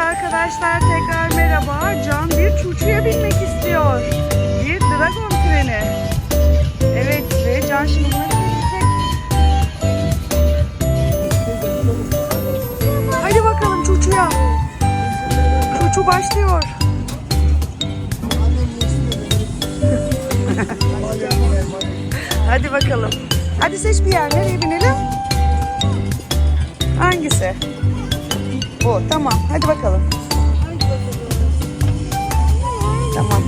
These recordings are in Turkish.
arkadaşlar tekrar merhaba. Can bir çuçuya binmek istiyor. Bir dragon treni. Evet ve Can şimdi buna binecek. Hadi bakalım çuçuya. Çuçu başlıyor. Hadi bakalım. Hadi seç bir yer. Nereye binelim? Hangisi? Bu. Tamam. Hadi bakalım. Tamam.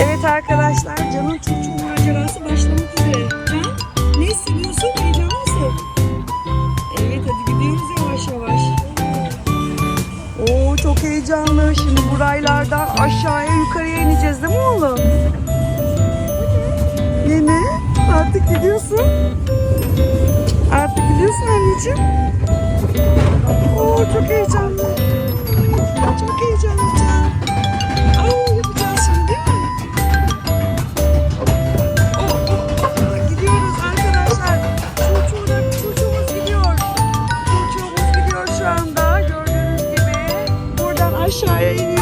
Evet arkadaşlar. Can'ın çocuğu macerası başlamak üzere. Can ne hissediyorsun? Heyecanlı mısın? Evet hadi gidiyoruz yavaş yavaş. Oo çok heyecanlı. Şimdi bu raylardan aşağıya yukarıya ineceğiz değil mi oğlum? Yine artık gidiyorsun. Artık gidiyorsun anneciğim. Oo çok heyecanlı. Çok heyecanlı Can. Au yapacağız şimdi değil mi? Oh, oh. Gidiyoruz arkadaşlar. Çocuğuna, çocuğumuz gidiyor. Çocuğumuz gidiyor şu anda. Gördüğünüz gibi. Buradan aşağıya iniyoruz.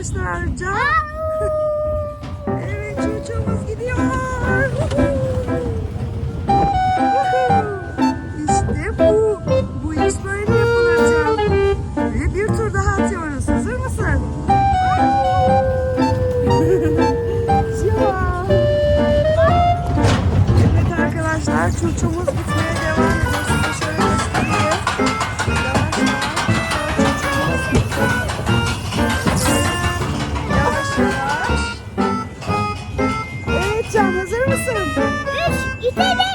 arkadaşlar. Can. evet çocuğumuz gidiyor. işte bu. Bu iş böyle yapılacak. Ve bir tur daha atıyoruz. Hazır mısın? Evet arkadaşlar çocuğumuz Bye-bye!